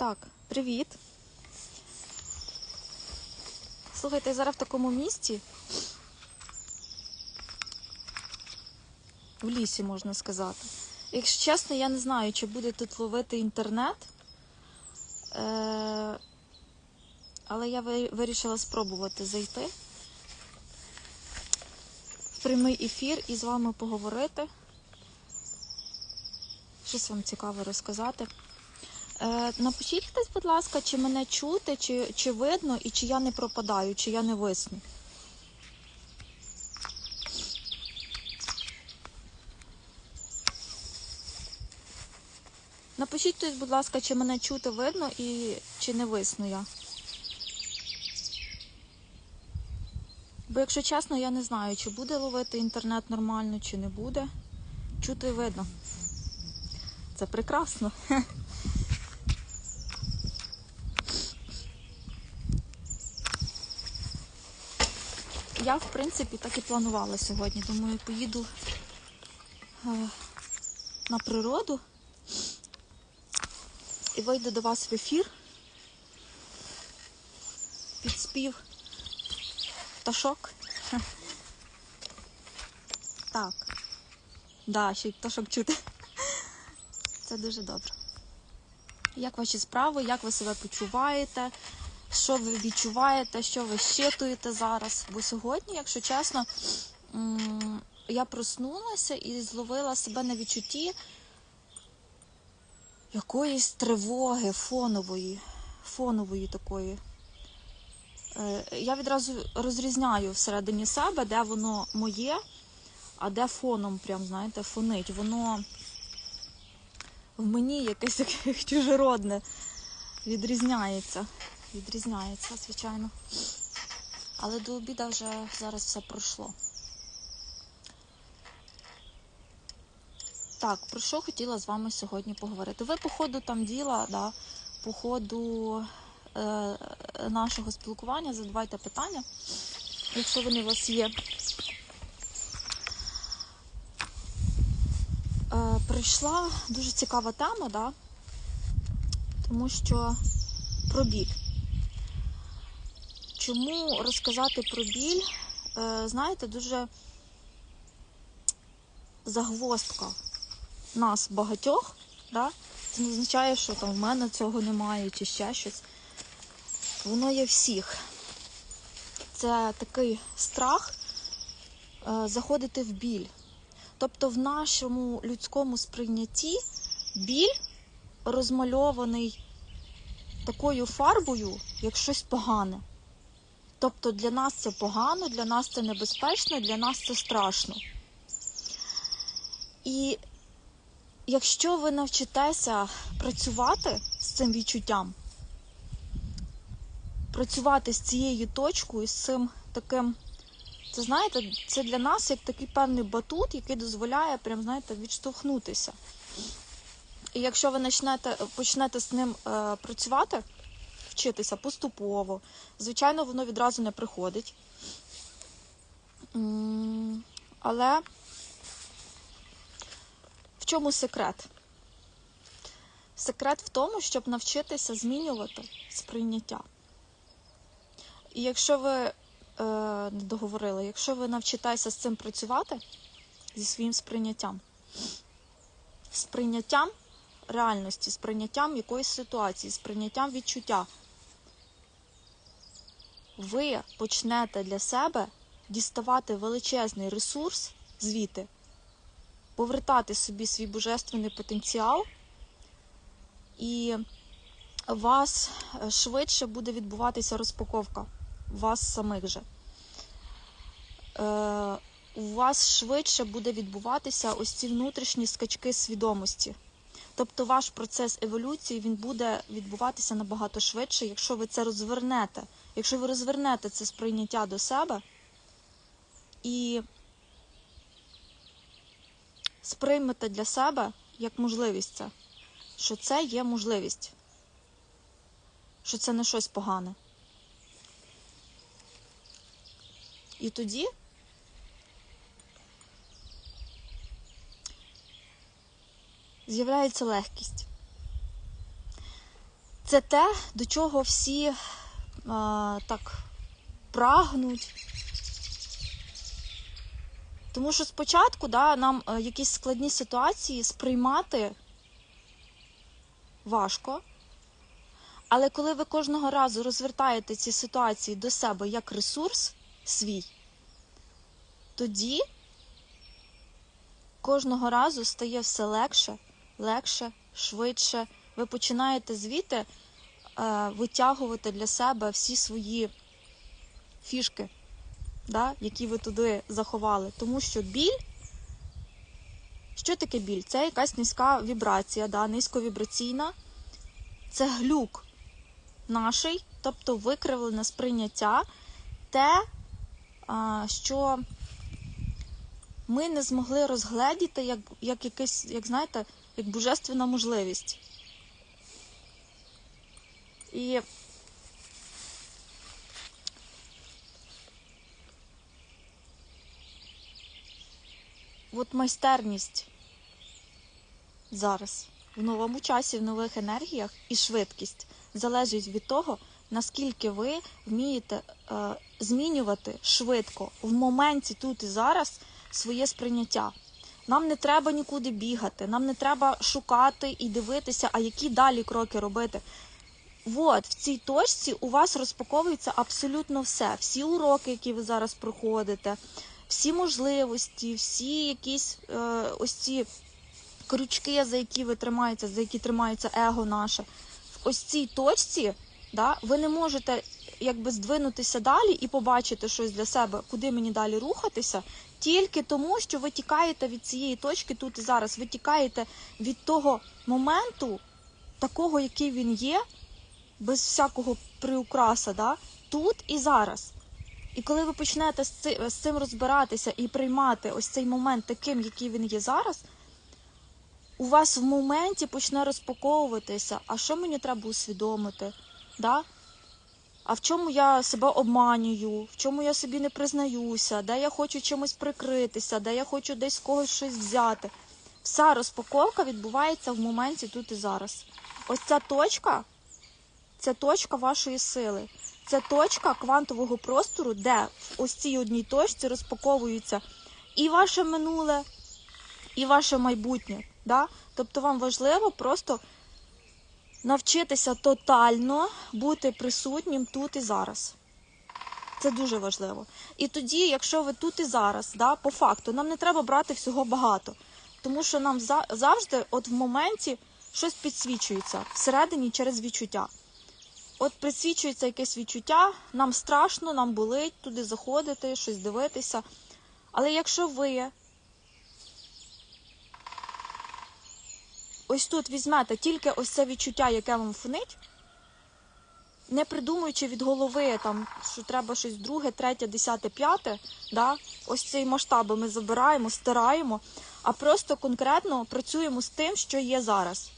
Так, привіт. Слухайте, я зараз в такому місці. В лісі, можна сказати. Якщо чесно, я не знаю, чи буде тут ловити інтернет. Е- але я вирішила спробувати зайти в прямий ефір і з вами поговорити. Щось вам цікаво розказати. Е, напишіть хтось, будь ласка, чи мене чути, чи, чи видно, і чи я не пропадаю, чи я не висну. Напишіть хтось, будь ласка, чи мене чути видно і чи не висну я. Бо, якщо чесно, я не знаю, чи буде ловити інтернет нормально, чи не буде. Чути видно. Це прекрасно. Я, в принципі, так і планувала сьогодні. Думаю, поїду е, на природу і вийду до вас в ефір під спів пташок. Так. Да, ще й пташок чути. Це дуже добре. Як ваші справи, як ви себе почуваєте? Що ви відчуваєте, що ви щитуєте зараз? Бо сьогодні, якщо чесно, я проснулася і зловила себе на відчутті якоїсь тривоги фонової, фонової такої. Е, Я відразу розрізняю всередині себе, де воно моє, а де фоном, прям, знаєте, фонить. Воно в мені якесь таке чужеродне відрізняється. Відрізняється, звичайно. Але до обіда вже зараз все пройшло. Так, про що хотіла з вами сьогодні поговорити? Ви, по ходу там діла, да, по ходу е, нашого спілкування задавайте питання, якщо вони у вас є. Е, прийшла дуже цікава тема, да, тому що про біль. Чому розказати про біль, е, знаєте, дуже загвоздка нас багатьох, да? це не означає, що там в мене цього немає чи ще щось. Воно є всіх. Це такий страх е, заходити в біль. Тобто в нашому людському сприйнятті біль розмальований такою фарбою, як щось погане. Тобто для нас це погано, для нас це небезпечно, для нас це страшно. І якщо ви навчитеся працювати з цим відчуттям, працювати з цією точкою, з цим таким, це знаєте, це для нас як такий певний батут, який дозволяє прям, знаєте, відштовхнутися. І якщо ви почнете, почнете з ним е, працювати, вчитися поступово, звичайно, воно відразу не приходить. Але в чому секрет? Секрет в тому, щоб навчитися змінювати сприйняття. І якщо ви е, не договорили, якщо ви навчитеся з цим працювати зі своїм сприйняттям, сприйняттям реальності, сприйняттям якоїсь ситуації, сприйняттям відчуття, ви почнете для себе діставати величезний ресурс звідти, повертати собі свій божественний потенціал, і у вас швидше буде відбуватися розпаковка вас самих же. Е, у вас швидше буде відбуватися ось ці внутрішні скачки свідомості. Тобто ваш процес еволюції він буде відбуватися набагато швидше, якщо ви це розвернете. Якщо ви розвернете це сприйняття до себе і сприймете для себе як можливість це, що це є можливість, що це не щось погане. І тоді з'являється легкість. це те, до чого всі е, так прагнуть. Тому що спочатку да, нам е, якісь складні ситуації сприймати важко. Але коли ви кожного разу розвертаєте ці ситуації до себе як ресурс свій, тоді кожного разу стає все легше, легше, швидше. Ви починаєте звідти е, витягувати для себе всі свої фішки, да, які ви туди заховали. Тому що біль, що таке біль? Це якась низька вібрація, да, низьковібраційна, це глюк наший, тобто викривлене сприйняття, те, що ми не змогли розгледіти як, як якийсь, як знаєте, як божественна можливість. І от майстерність зараз в новому часі, в нових енергіях і швидкість залежить від того, наскільки ви вмієте е, змінювати швидко в моменті тут і зараз своє сприйняття. Нам не треба нікуди бігати, нам не треба шукати і дивитися, а які далі кроки робити. От в цій точці у вас розпаковується абсолютно все. Всі уроки, які ви зараз проходите, всі можливості, всі якісь е, ось ці крючки, за які ви тримаєте, за які тримається его наше. В ось цій точці да, ви не можете якби здвинутися далі і побачити щось для себе, куди мені далі рухатися, тільки тому, що ви тікаєте від цієї точки тут і зараз. Ви тікаєте від того моменту, такого, який він є, без всякого приукраса, да, тут і зараз. І коли ви почнете з цим розбиратися і приймати ось цей момент таким, який він є зараз, у вас в моменті почне розпаковуватися, а що мені треба усвідомити, да? А в чому я себе обманюю, в чому я собі не признаюся, де я хочу чимось прикритися, де я хочу десь когось щось взяти. Вся розпаковка відбувається в моменті тут і зараз. Ось ця точка це точка вашої сили. Це точка квантового простору, де в ось цій одній точці розпаковується і ваше минуле, і ваше майбутнє. Да? Тобто вам важливо просто навчитися тотально бути присутнім тут і зараз. Це дуже важливо. І тоді, якщо ви тут і зараз, да, по факту, нам не треба брати всього багато. Тому що нам за- завжди, от в моменті, щось підсвічується всередині через відчуття. От присвічується якесь відчуття, нам страшно, нам болить туди заходити, щось дивитися. Але якщо ви ось тут візьмете тільки ось це відчуття, яке вам фонить, не придумуючи від голови, там, що треба щось друге, третє, десяте, п'яте, да? ось ці масштаби ми забираємо, стираємо, а просто конкретно працюємо з тим, що є зараз.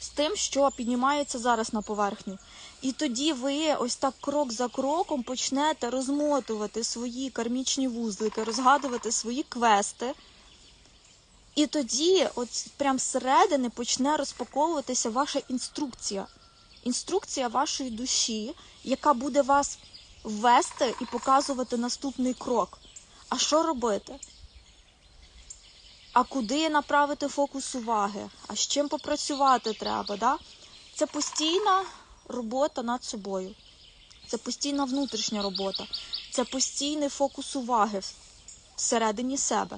З тим, що піднімається зараз на поверхню. І тоді ви ось так крок за кроком почнете розмотувати свої кармічні вузлики, розгадувати свої квести. І тоді, от прям зсередини, почне розпаковуватися ваша інструкція. Інструкція вашої душі, яка буде вас ввести і показувати наступний крок. А що робити? А куди направити фокус уваги? А з чим попрацювати треба? Да? Це постійна робота над собою. Це постійна внутрішня робота. Це постійний фокус уваги всередині себе.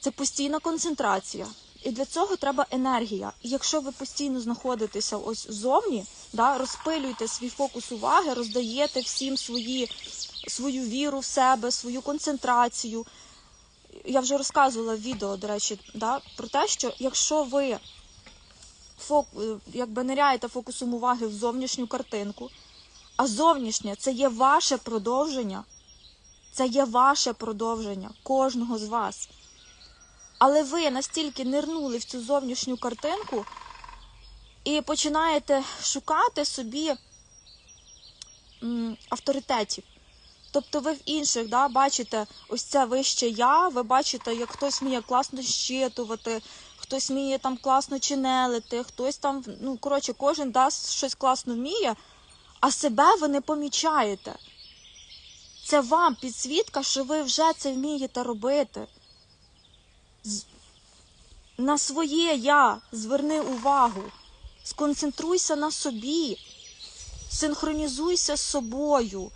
Це постійна концентрація. І для цього треба енергія. І якщо ви постійно знаходитеся ось зовні, да, розпилюєте свій фокус уваги, роздаєте всім свої, свою віру в себе, свою концентрацію. Я вже розказувала в відео, до речі, да, про те, що якщо ви фок, якби ниряєте фокусом уваги в зовнішню картинку, а зовнішнє це є ваше продовження, це є ваше продовження кожного з вас. Але ви настільки нирнули в цю зовнішню картинку і починаєте шукати собі авторитетів. Тобто ви в інших да, бачите ось це вище я, ви бачите, як хтось вміє класно щитувати, хтось вміє там класно чинелити, хтось там, ну коротше, кожен дасть щось класно вміє, а себе ви не помічаєте. Це вам підсвітка, що ви вже це вмієте робити. На своє я зверни увагу, сконцентруйся на собі, синхронізуйся з собою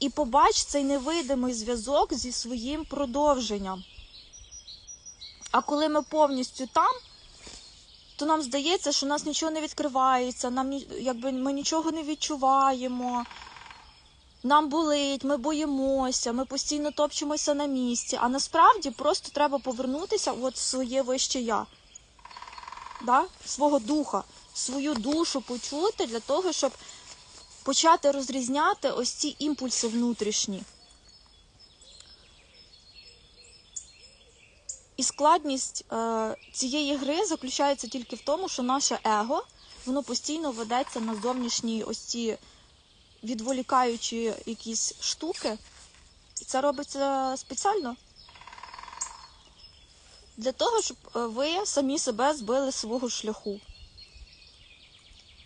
і побач цей невидимий зв'язок зі своїм продовженням. А коли ми повністю там, то нам здається, що у нас нічого не відкривається, нам якби ми нічого не відчуваємо. Нам болить, ми боїмося, ми постійно топчемося на місці. А насправді просто треба повернутися от в своє вище я. Да? Свого духа, свою душу почути для того, щоб почати розрізняти ось ці імпульси внутрішні. І складність е, цієї гри заключається тільки в тому, що наше его воно постійно ведеться на зовнішні ось ці відволікаючі якісь штуки. І це робиться спеціально для того, щоб е, ви самі себе збили свого шляху.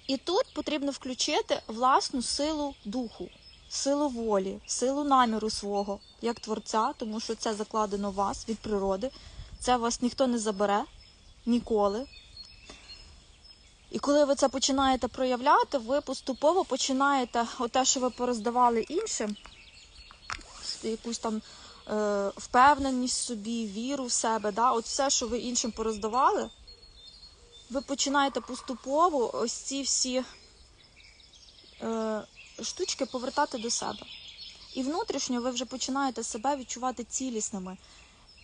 І тут потрібно включити власну силу духу, силу волі, силу наміру свого як творця, тому що це закладено в вас від природи. Це вас ніхто не забере ніколи. І коли ви це починаєте проявляти, ви поступово починаєте оте, що ви пороздавали іншим, якусь там е, впевненість в собі, віру в себе, да? от все, що ви іншим пороздавали, ви починаєте поступово ось ці всі е, штучки повертати до себе. І внутрішньо ви вже починаєте себе відчувати цілісними.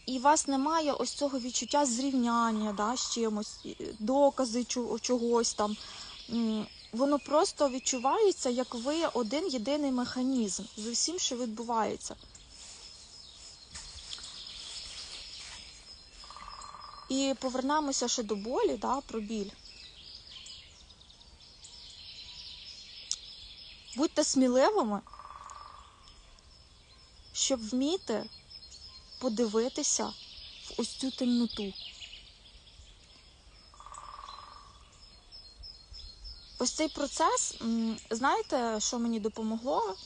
І у вас немає ось цього відчуття зрівняння да, з чимось, докази чогось там. Воно просто відчувається, як ви один єдиний механізм з усім, що відбувається. І повернемося ще до болі, да, про біль. Будьте сміливими, щоб вміти подивитися в ось цю темноту. Ось цей процес, знаєте, що мені допомогло?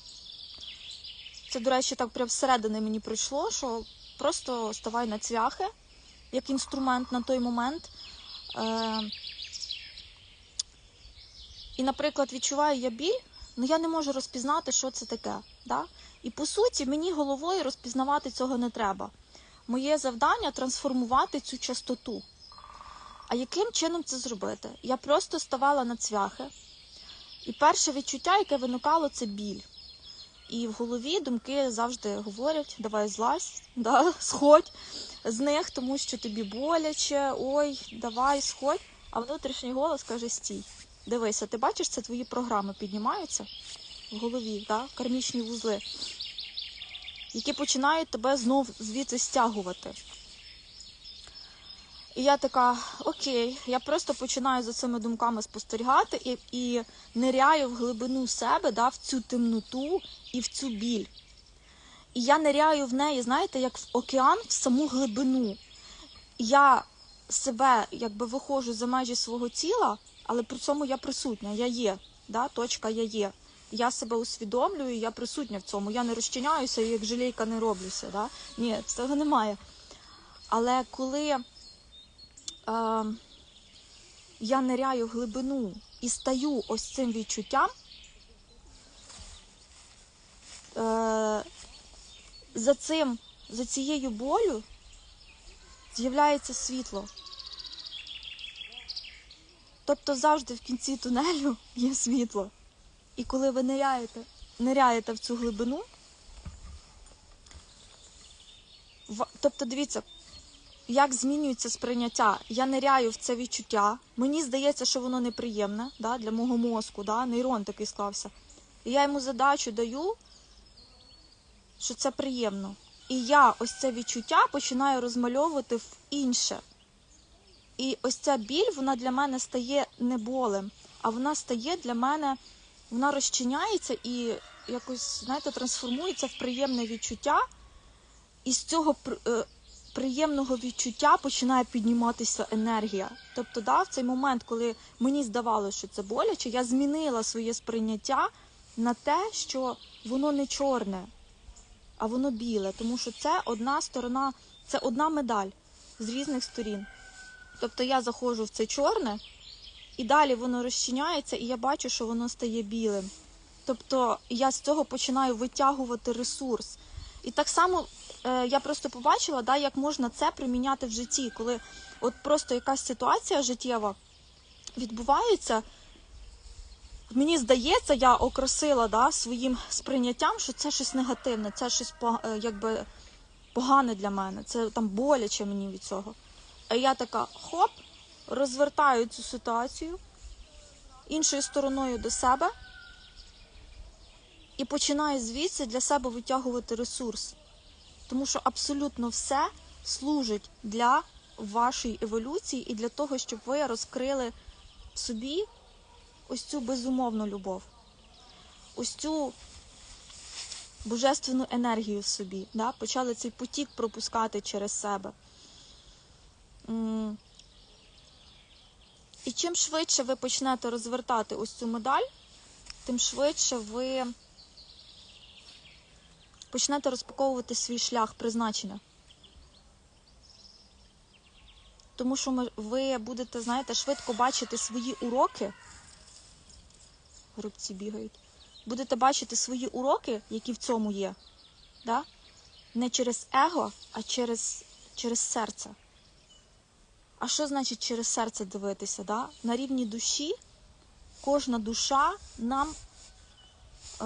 Це, до речі, так прям всередини мені прийшло, що просто ставай на цвяхи, як інструмент на той момент. Е- і, наприклад, відчуваю я біль, але я не можу розпізнати, що це таке. Да? І по суті, мені головою розпізнавати цього не треба. Моє завдання трансформувати цю частоту. А яким чином це зробити? Я просто ставала на цвяхи, і перше відчуття, яке виникало, це біль. І в голові думки завжди говорять: давай злазь, да, сходь з них, тому що тобі боляче, ой, давай, сходь. А внутрішній голос каже: стій. Дивися, ти бачиш, це твої програми піднімаються в голові, да? кармічні вузли, які починають тебе знов звідси стягувати. І я така, окей, я просто починаю за цими думками спостерігати і, і ниряю в глибину себе, да, в цю темноту і в цю біль. І я ниряю в неї, знаєте, як в океан, в саму глибину. Я себе якби виходжу за межі свого тіла, але при цьому я присутня, я є, да, точка я є. Я себе усвідомлюю, я присутня в цьому. Я не розчиняюся і як жалійка не роблюся. Да? Ні, цього немає. Але коли е, я ниряю в глибину і стаю ось цим відчуттям, е, за цим, за цією болю з'являється світло. Тобто завжди в кінці тунелю є світло. І коли ви ниряєте, ниряєте в цю глибину, в- тобто дивіться, як змінюється сприйняття. Я ниряю в це відчуття. Мені здається, що воно неприємне да, для мого мозку, да, нейрон такий склався. І я йому задачу даю, що це приємно. І я ось це відчуття починаю розмальовувати в інше. І ось ця біль, вона для мене стає не болем, а вона стає для мене, вона розчиняється і якось, знаєте, трансформується в приємне відчуття. І з цього е, приємного відчуття починає підніматися енергія. Тобто, да, в цей момент, коли мені здавалося, що це боляче, я змінила своє сприйняття на те, що воно не чорне, а воно біле, тому що це одна сторона, це одна медаль з різних сторін. Тобто я заходжу в це чорне, і далі воно розчиняється, і я бачу, що воно стає білим. Тобто я з цього починаю витягувати ресурс. І так само е, я просто побачила, да, як можна це приміняти в житті, коли от просто якась ситуація життєва відбувається. Мені здається, я окрасила да, своїм сприйняттям, що це щось негативне, це щось е, якби погане для мене, це там боляче мені від цього. А я така хоп, розвертаю цю ситуацію іншою стороною до себе і починаю звідси для себе витягувати ресурс. Тому що абсолютно все служить для вашої еволюції і для того, щоб ви розкрили в собі ось цю безумовну любов, ось цю божественну енергію в собі. Да? Почали цей потік пропускати через себе. І чим швидше ви почнете розвертати ось цю медаль, тим швидше ви почнете розпаковувати свій шлях призначення. Тому що ви будете, знаєте, швидко бачити свої уроки. Горобці бігають. Будете бачити свої уроки, які в цьому є. Да? Не через его, а через, через серце. А що значить через серце дивитися? Да? На рівні душі кожна душа нам, е,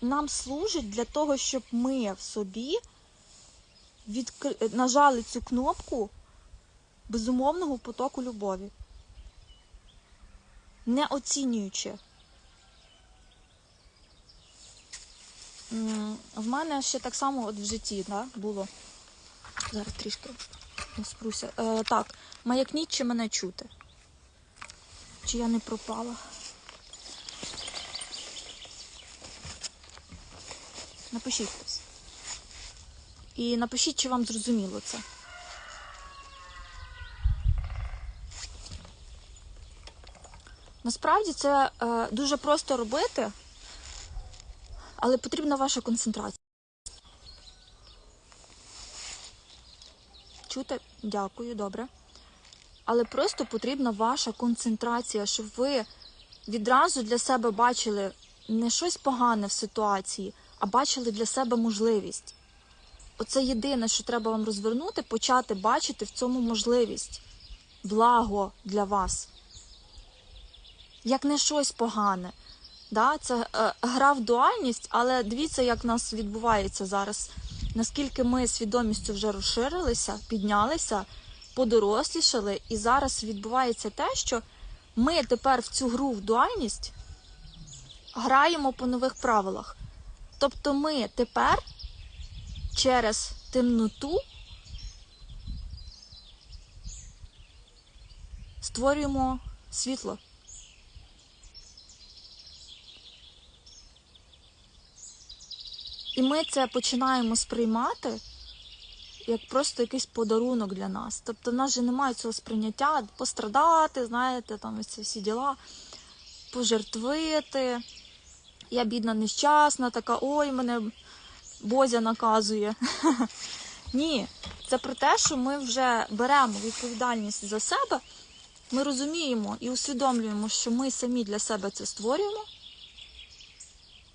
нам служить для того, щоб ми в собі відкри... нажали цю кнопку безумовного потоку любові, не оцінюючи. В мене ще так само от в житті да, було. Зараз трішки спруся. Е, так, маякніть, чи мене чути. Чи я не пропала? Напишіть хтось. І напишіть, чи вам зрозуміло це. Насправді це е, дуже просто робити, але потрібна ваша концентрація. Чути? Дякую, добре. Але просто потрібна ваша концентрація, щоб ви відразу для себе бачили не щось погане в ситуації, а бачили для себе можливість. Оце єдине, що треба вам розвернути, почати бачити в цьому можливість, благо для вас. Як не щось погане. Да? Це е, гра в дуальність, але дивіться, як в нас відбувається зараз. Наскільки ми свідомістю вже розширилися, піднялися, подорослішали, і зараз відбувається те, що ми тепер в цю гру в дуальність граємо по нових правилах. Тобто ми тепер через темноту створюємо світло. І ми це починаємо сприймати як просто якийсь подарунок для нас. Тобто в нас же немає цього сприйняття пострадати, знаєте, там ці всі діла, пожертвити. Я бідна, нещасна, така, ой, мене Бозя наказує. Ні, це про те, що ми вже беремо відповідальність за себе, ми розуміємо і усвідомлюємо, що ми самі для себе це створюємо.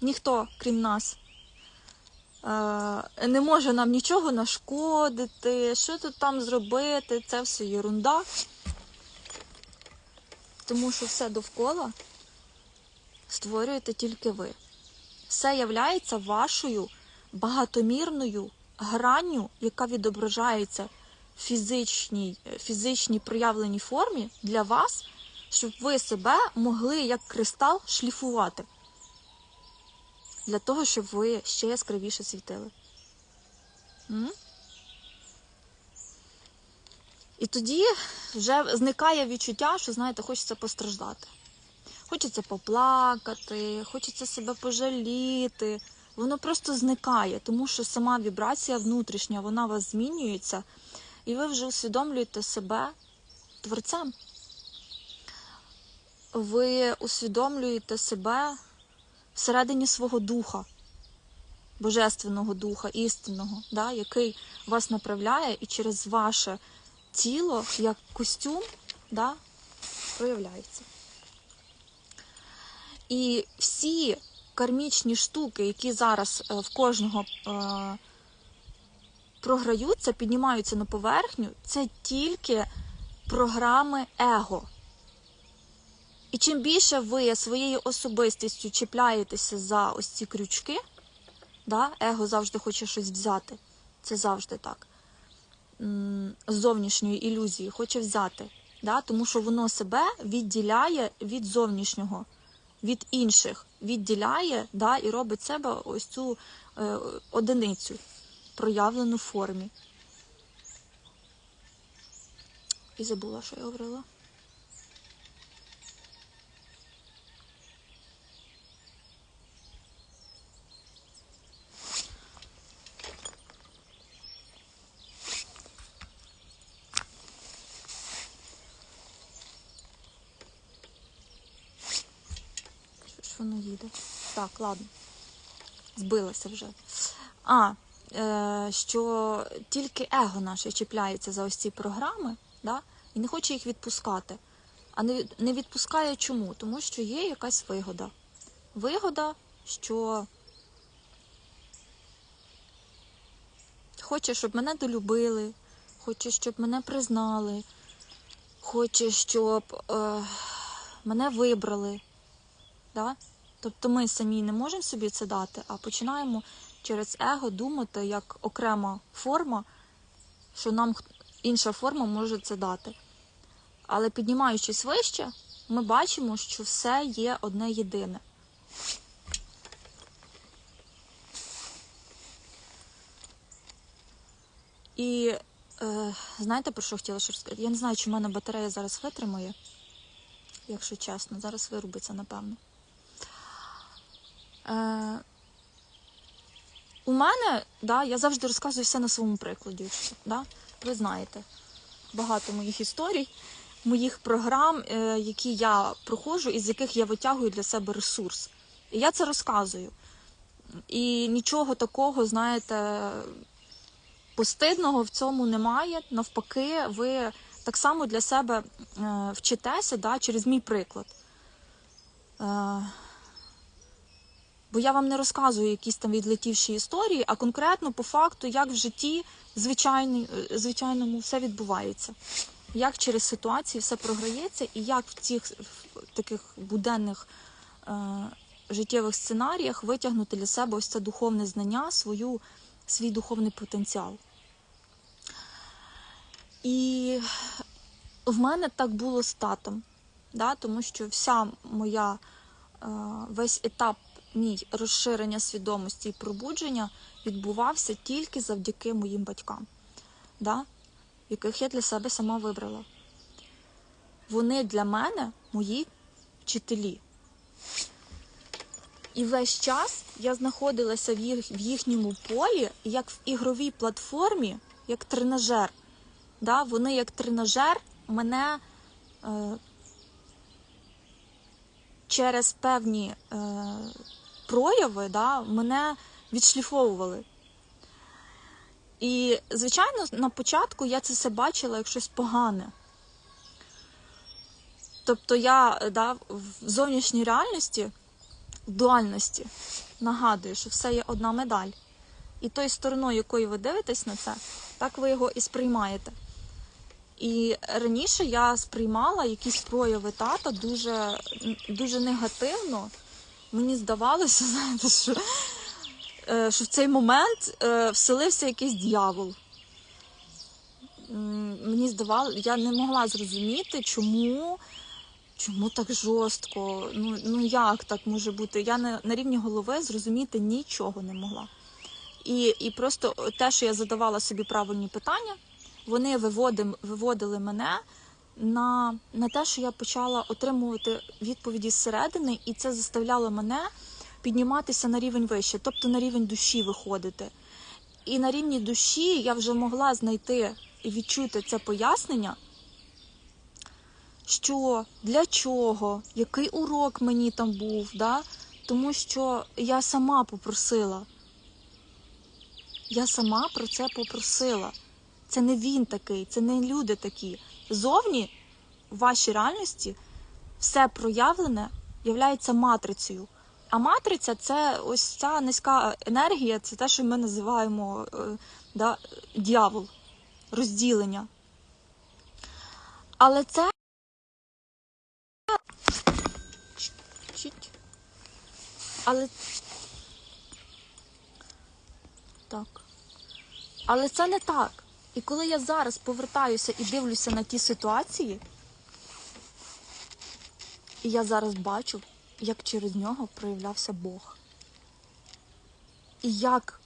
Ніхто, крім нас, не може нам нічого нашкодити, що тут там зробити, це все єрунда. Тому що все довкола створюєте тільки ви. Все являється вашою багатомірною гранню, яка відображається в фізичній, фізичній проявленій формі для вас, щоб ви себе могли як кристал шліфувати. Для того, щоб ви ще яскравіше світили. М? І тоді вже зникає відчуття, що, знаєте, хочеться постраждати. Хочеться поплакати, хочеться себе пожаліти. воно просто зникає, тому що сама вібрація внутрішня, вона вас змінюється, і ви вже усвідомлюєте себе творцем. Ви усвідомлюєте себе всередині свого духа, божественного духа, істинного, да, який вас направляє і через ваше тіло, як костюм, да, проявляється. І всі кармічні штуки, які зараз е, в кожного е, програються, піднімаються на поверхню, це тільки програми его. І чим більше ви своєю особистістю чіпляєтеся за ось ці крючки, да, его завжди хоче щось взяти. Це завжди так. З зовнішньої ілюзії хоче взяти. Да, тому що воно себе відділяє від зовнішнього, від інших, відділяє да, і робить себе ось цю е, одиницю, проявлену формі. І забула, що я говорила. Що ж воно їде? Так, ладно. Збилася вже. А, е, що тільки его наше чіпляється за ось ці програми, да? і не хоче їх відпускати. А не, не відпускає чому? Тому що є якась вигода. Вигода, що хоче, щоб мене долюбили, хоче, щоб мене признали, хоче, щоб е, мене вибрали. Да? Тобто ми самі не можемо собі це дати, а починаємо через его думати як окрема форма, що нам інша форма може це дати. Але піднімаючись вище, ми бачимо, що все є одне єдине. І е, знаєте, про що хотіла ще розказати? Я не знаю, чи в мене батарея зараз витримає, якщо чесно, зараз вирубиться, напевно. Е, у мене, да, я завжди розказую все на своєму прикладі. Да? Ви знаєте багато моїх історій, моїх програм, е, які я проходжу, із яких я витягую для себе ресурс. І я це розказую. І нічого такого, знаєте, постидного в цьому немає. Навпаки, ви так само для себе е, вчитеся да, через мій приклад. Бо я вам не розказую якісь там відлетівші історії, а конкретно по факту, як в житті звичайний, е, звичайному все відбувається. Як через ситуації все програється, і як в цих в таких буденних е, життєвих сценаріях витягнути для себе ось це духовне знання, свою, свій духовний потенціал. І в мене так було з татом, да? тому що вся моя е, весь етап мій розширення свідомості і пробудження відбувався тільки завдяки моїм батькам, да? яких я для себе сама вибрала. Вони для мене мої вчителі. І весь час я знаходилася в, їх, в їхньому полі, як в ігровій платформі, як тренажер. Да? Вони як тренажер мене е, через певні е, прояви да, мене відшліфовували. І, звичайно, на початку я це все бачила як щось погане. Тобто я да, в зовнішній реальності, в дуальності нагадую, що все є одна медаль. І тою стороною, якою ви дивитесь на це, так ви його і сприймаєте. І раніше я сприймала якісь прояви тата дуже, дуже негативно. Мені здавалося, знаєте, що, е, що в цей момент е, вселився якийсь дьявол. Мені здавалося, я не могла зрозуміти, чому, чому так жорстко. Ну, ну як так може бути? Я на, на рівні голови зрозуміти нічого не могла. І, і просто те, що я задавала собі правильні питання, вони виводим, виводили мене на, на те, що я почала отримувати відповіді зсередини, і це заставляло мене підніматися на рівень вище, тобто на рівень душі виходити. І на рівні душі я вже могла знайти і відчути це пояснення, що для чого, який урок мені там був, да? тому що я сама попросила. Я сама про це попросила. Це не він такий, це не люди такі. Зовні в вашій реальності все проявлене являється матрицею. А матриця це ось ця низька енергія, це те, що ми називаємо е, да, дьявол, розділення. Але це. Але. Так. Але це не так. І коли я зараз повертаюся і дивлюся на ті ситуації, і я зараз бачу, як через нього проявлявся Бог. І як,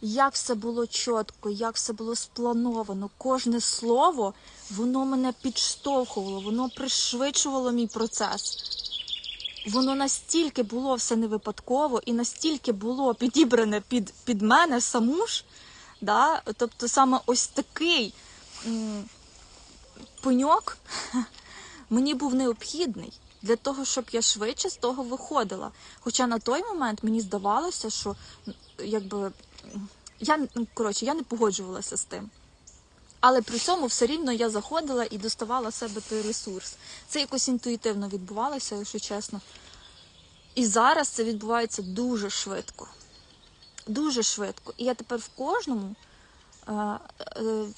як все було чітко, як все було сплановано, кожне слово, воно мене підштовхувало, воно пришвидшувало мій процес. Воно настільки було все не випадково і настільки було підібране під, під мене саму ж. Да? Тобто саме ось такий пеньок мені був необхідний для того, щоб я швидше з того виходила. Хоча на той момент мені здавалося, що якби я ну, коротше, я не погоджувалася з тим. Але при цьому все рівно я заходила і доставала себе той ресурс. Це якось інтуїтивно відбувалося, якщо чесно. І зараз це відбувається дуже швидко. Дуже швидко. І я тепер в кожному е, е,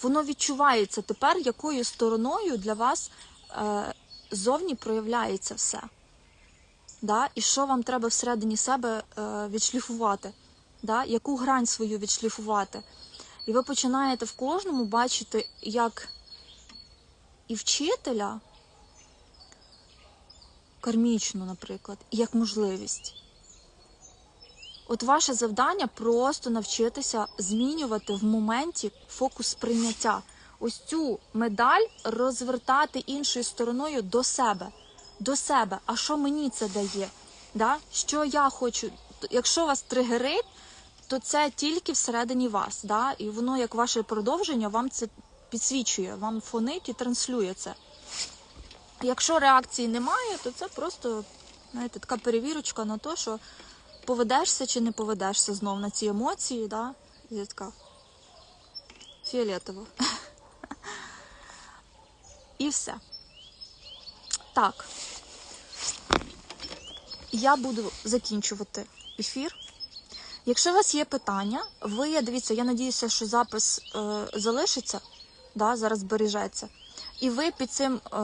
воно відчувається тепер, якою стороною для вас е, зовні проявляється все. Да? І що вам треба всередині себе відшліфувати, да? яку грань свою відшліфувати. І ви починаєте в кожному бачити як і вчителя, кармічну, наприклад, як можливість. От ваше завдання просто навчитися змінювати в моменті фокус сприйняття. Ось цю медаль розвертати іншою стороною до себе. До себе. А що мені це дає? Да? Що я хочу? Якщо вас тригерить, то це тільки всередині вас. Да? І воно, як ваше продовження, вам це підсвічує, вам фонить і транслює це. Якщо реакції немає, то це просто знаєте, така перевірочка на те, що поведешся чи не поведешся знов на ці емоції, да? Я така фіолетово. І все. Так. Я буду закінчувати ефір. Якщо у вас є питання, ви дивіться, я надіюся, що запис е, залишиться, да, зараз збережеться. І ви під цим е,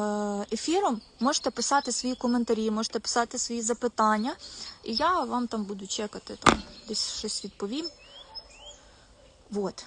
ефіром можете писати свої коментарі, можете писати свої запитання, і я вам там буду чекати, там десь щось відповім. Вот.